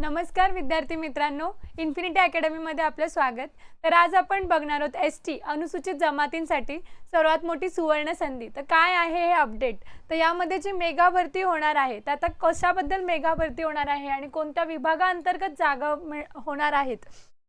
नमस्कार विद्यार्थी मित्रांनो. इन्फिनिटी अकॅडमीमध्ये आपलं स्वागत. तर आज आपण बघणार आहोत एस टी अनुसूचित जमातींसाठी सर्वात मोठी सुवर्ण संधी. तर काय आहे हे अपडेट तर यामध्ये जी मेगा भरती होणार आहे तर आता कशाबद्दल मेगा भरती होणार आहे आणि कोणत्या विभागाअंतर्गत जागा मिळ- होणार आहेत?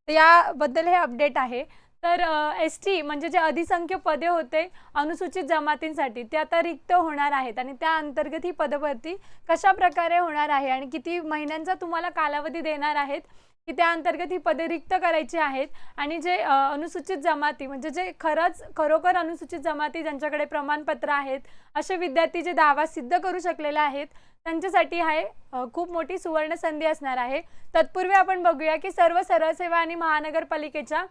तर याबद्दल हे अपडेट आहे. तर एस टी म्हणजे जे अधिसंख्य पदे होते अनुसूचित जमातींसाठी ते आता रिक्त होणार आहेत आणि त्या अंतर्गत ही पदभरती कशा प्रकारे होणार आहे आणि किती महिन्यांचा तुम्हाला कालावधी देणार आहेत की त्या अंतर्गत ही पदे रिक्त करायची आहेत आणि जे अनुसूचित जमाती म्हणजे जे खरंच खरोखर अनुसूचित जमाती ज्यांच्याकडे प्रमाणपत्र आहेत असे विद्यार्थी जे दावा सिद्ध करू शकलेले आहेत त्यांच्यासाठी आहे खूप मोठी सुवर्ण संधी असणार आहे. तत्पूर्वी आपण बघूया की सर्व सरळ सेवा आणि महानगरपालिकेच्या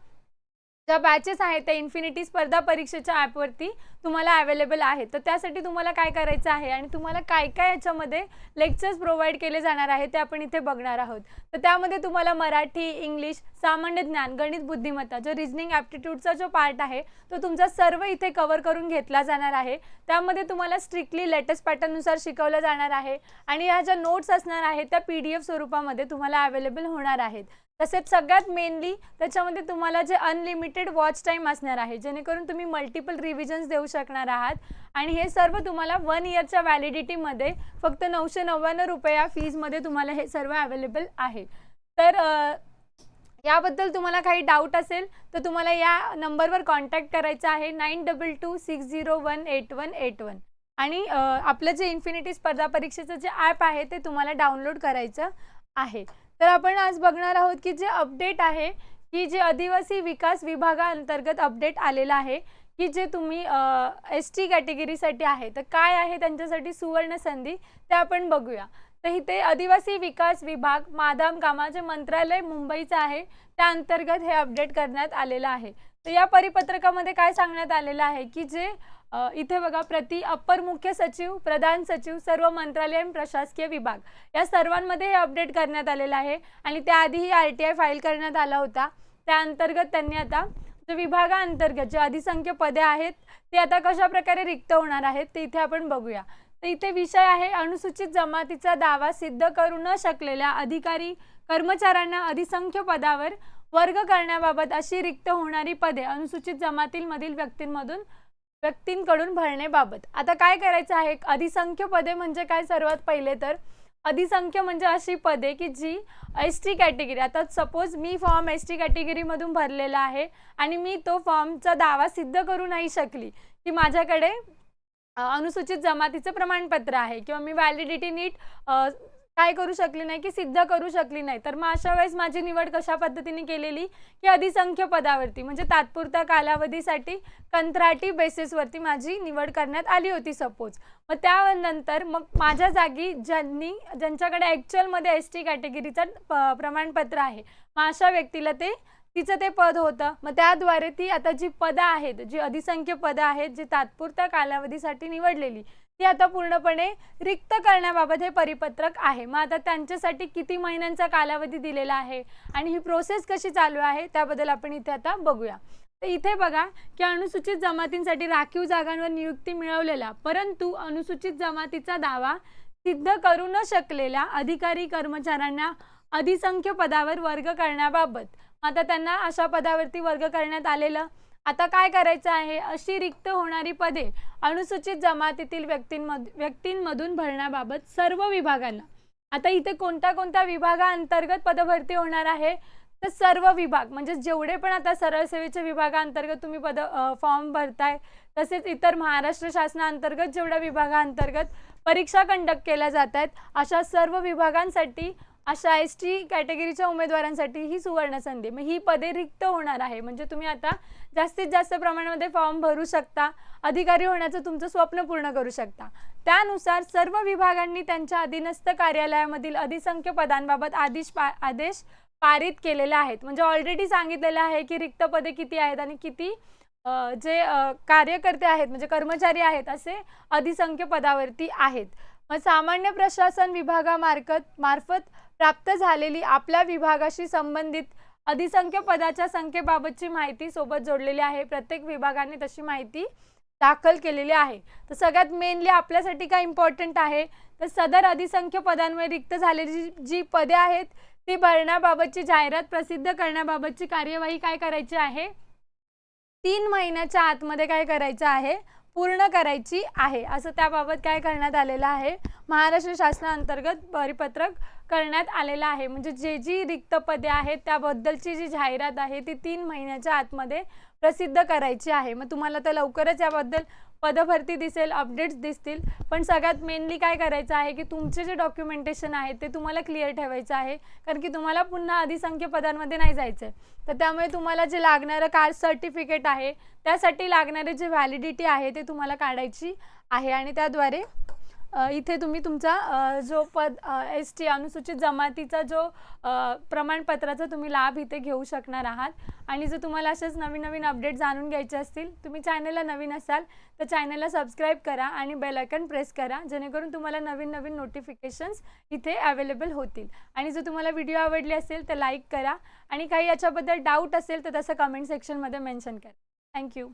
ज्या बॅचेस आहेत त्या इन्फिनिटी स्पर्धा परीक्षेच्या ॲपवरती तुम्हाला अवेलेबल आहेत. तर त्यासाठी तुम्हाला काय करायचं आहे आणि तुम्हाला काय काय याच्यामध्ये लेक्चर्स प्रोव्हाइड केले जाणार आहे ते आपण इथे बघणार आहोत. तर त्यामध्ये तुम्हाला मराठी इंग्लिश सामान्य ज्ञान गणित बुद्धिमत्ता जो रिझनिंग ॲप्टिट्यूडचा जो पार्ट आहे तो तुमचा सर्व इथे कव्हर करून घेतला जाणार आहे. त्यामध्ये तुम्हाला स्ट्रिक्टली लेटेस्ट पॅटर्ननुसार शिकवलं जाणार आहे आणि ह्या ज्या नोट्स असणार आहेत त्या पी डी एफ स्वरूपामध्ये तुम्हाला अवेलेबल होणार आहेत. तसेच सगळ्यात मेनली त्याच्यामध्ये तुम्हाला जे अनलिमिटेड वॉच टाईम असणार आहे जेणेकरून तुम्ही मल्टिपल रिव्हिजन्स देऊ शकणार आहात. आणि हे सर्व तुम्हाला वन इयरच्या व्हॅलिडिटीमध्ये फक्त नऊशे नव्याण्णव रुपये या फीजमध्ये तुम्हाला हे सर्व अवेलेबल आहे. तर याबद्दल तुम्हाला काही डाऊट असेल तर तुम्हाला या नंबरवर कॉन्टॅक्ट करायचा आहे nine double two six zero one eight one eight one आणि आपलं जे इन्फिनिटी स्पर्धा परीक्षेचं जे ॲप आहे ते तुम्हाला डाउनलोड करायचं आहे. तर आपण आज बघणार आहोत की जे अपडेट आहे की जे आदिवासी विकास विभागाअंतर्गत अपडेट आलेलं आहे की जे तुम्ही एस टी कॅटेगरीसाठी आहे तर काय आहे त्यांच्यासाठी सुवर्ण संधी ते आपण बघूया. तर इथे आदिवासी विकास विभाग माधाम कामा जे मंत्रालय मुंबईचं आहे त्या अंतर्गत हे अपडेट करण्यात आलेलं आहे. तर या परिपत्रकामध्ये काय सांगण्यात आलेलं आहे की जे इथे बघा प्रति अप्पर मुख्य सचिव प्रधान सचिव सर्व मंत्रालय आणि प्रशासकीय विभाग या सर्वांमध्ये हे अपडेट करण्यात आलेलं आहे आणि त्याआधीही आर टी आय फाईल करण्यात आला होता. त्या अंतर्गत त्यांनी आता जे विभागाअंतर्गत जे अधिसंख्य पदे आहेत ते आता कशा प्रकारे रिक्त होणार आहेत ते इथे आपण बघूया. तर इथे विषय आहे अनुसूचित जमातीचा दावा सिद्ध करू न शकलेल्या अधिकारी कर्मचाऱ्यांना अधिसंख्य पदावर वर्ग करण्याबाबत अशी रिक्त होणारी पदे अनुसूचित जमातींमधील व्यक्तींमधून व्यक्तींकडून भरण्याबाबत. आता काय करायचं आहे? अधिसंख्य पदे म्हणजे काय सर्वात पहिले तर? अधिसंख्य म्हणजे अशी पदे की जी एस टी कॅटेगरी आता सपोज मी फॉर्म एस टी कॅटेगरीमधून भरलेला आहे आणि मी तो फॉर्मचा दावा सिद्ध करू नाही शकली की माझ्याकडे अनुसूचित जमातीचं प्रमाणपत्र आहे किंवा मी व्हॅलिडिटी नीट काय करू शकली नाही की सिद्ध करू शकली नाही. तर मग अशा वेळेस माझी निवड कशा पद्धतीने केलेली? की अधिसंख्य पदावरती. म्हणजे तात्पुरत्या कालावधीसाठी कंत्राटी बेसिसवरती माझी निवड करण्यात आली होती सपोज. मग त्यानंतर मग माझ्या जागी ज्यांनी ज्यांच्याकडे ॲक्च्युअलमध्ये एस टी कॅटेगरीचं प- प्रमाणपत्र आहे मग अशा व्यक्तीला ते तिचं ते पद होतं. मग त्याद्वारे ती आता जी पदं आहेत जी अधिसंख्य पदं आहेत जी तात्पुरत्या कालावधीसाठी निवडलेली ती आता पूर्णपणे रिक्त करण्याबाबत हे परिपत्रक आहे. मग आता त्यांच्यासाठी किती महिन्यांचा कालावधी दिलेला आहे आणि ही प्रोसेस कशी चालू आहे त्याबद्दल आपण इथे आता बघूया. तर इथे बघा की अनुसूचित जमातींसाठी राखीव जागांवर नियुक्ती मिळवलेला परंतु अनुसूचित जमातीचा दावा सिद्ध करू न शकलेल्या अधिकारी कर्मचाऱ्यांना अधिसंख्य पदावर वर्ग करण्याबाबत. आता त्यांना अशा पदावरती वर्ग करण्यात आलेलं आता काय करायचं आहे? अशी रिक्त होणारी पदे अनुसूचित जमातीतील व्यक्तींमध व्यक्तींमधून भरण्याबाबत सर्व विभागांना. आता इथे कोणत्या कोणत्या विभागाअंतर्गत पदभरती होणार आहे? तर सर्व विभाग म्हणजे जेवढे पण आता सरळ सेवेच्या विभागाअंतर्गत तुम्ही पद फॉर्म भरताय तसेच इतर महाराष्ट्र शासनाअंतर्गत जेवढ्या विभागाअंतर्गत परीक्षा कंडक्ट केल्या जात आहेत अशा सर्व विभागांसाठी अशा एस टी कॅटेगरीच्या उमेदवारांसाठी ही सुवर्ण संधी. मग ही पदे रिक्त होणार आहे. म्हणजे तुम्ही आता जास्तीत जास्त प्रमाणामध्ये फॉर्म भरू शकता. अधिकारी होण्याचं तुमचं स्वप्न पूर्ण करू शकता. त्यानुसार सर्व विभागांनी त्यांच्या अधीनस्थ कार्यालयामधील अधिसंख्य पदांबाबत आदेश पा आदेश पारित केलेले आहेत. म्हणजे ऑलरेडी सांगितलेलं आहे की रिक्त पदे किती आहेत आणि किती जे कार्यकर्ते आहेत म्हणजे कर्मचारी आहेत असे अधिसंख्य पदावरती आहेत. मग सामान्य प्रशासन विभागामार्फत मार्फत प्राप्त झालेली आपल्या विभागाशी संबंधित अधिसंख्य पदाच्या संख्येबाबतची माहिती सोबत जोडलेली आहे. प्रत्येक विभागाने तशी माहिती दाखल केलेली आहे. तर सगळ्यात मेनली आपल्यासाठी काय इम्पॉर्टंट आहे? तर सदर अधिसंख्य पदांमुळे रिक्त झालेली जी- जी पदे आहेत ती भरण्याबाबतची जाहिरात प्रसिद्ध करण्याबाबतची कार्यवाही काय करायची आहे? तीन महिन्याच्या आतमध्ये काय करायचं आहे? पूर्ण करायची आहे. असं त्याबाबत काय करण्यात आलेलं आहे? महाराष्ट्र शासनाअंतर्गत परिपत्रक करण्यात आलेलं आहे. म्हणजे जे जी रिक्त पदे आहेत त्याबद्दलची जी जाहिरात आहे ती तीन महिन्याच्या आतमध्ये प्रसिद्ध करायची आहे. मग तुम्हाला तर लवकरच याबद्दल पदभरती दिसेल अपडेट्स दिसतील. पण सगळ्यात मेनली काय करायचं आहे की तुमचे जे डॉक्युमेंटेशन आहे ते तुम्हाला क्लिअर ठेवायचं आहे. कारण की तुम्हाला पुन्हा अधिसंख्य पदांमध्ये नाही जायचं आहे तर त्यामुळे तुम्हाला जे लागणारं कास्ट सर्टिफिकेट आहे त्यासाठी लागणारे जे व्हॅलिडिटी आहे ते तुम्हाला काढायची आहे. आणि त्याद्वारे इथे तुम्ही तुमचा जो पद एस टी अनुसूचित जमातीचा जो प्रमाणपत्राचा तुम्ही लाभ इथे घेऊ शकणार आहात. आणि जर तुम्हाला असेच नवीन नवीन अपडेट जाणून घ्यायचे असतील तुम्ही चॅनलला नवीन असाल तर चॅनलला सबस्क्राईब करा आणि बेल आयकन प्रेस करा जेणेकरून तुम्हाला नवीन नवीन नोटिफिकेशन्स इथे अवेलेबल होतील. आणि जर तुम्हाला व्हिडिओ आवडली असेल तर लाईक करा. आणि काही याच्याबद्दल डाऊट असेल तर तसं कमेंट सेक्शनमध्ये मेन्शन करा. थँक्यू.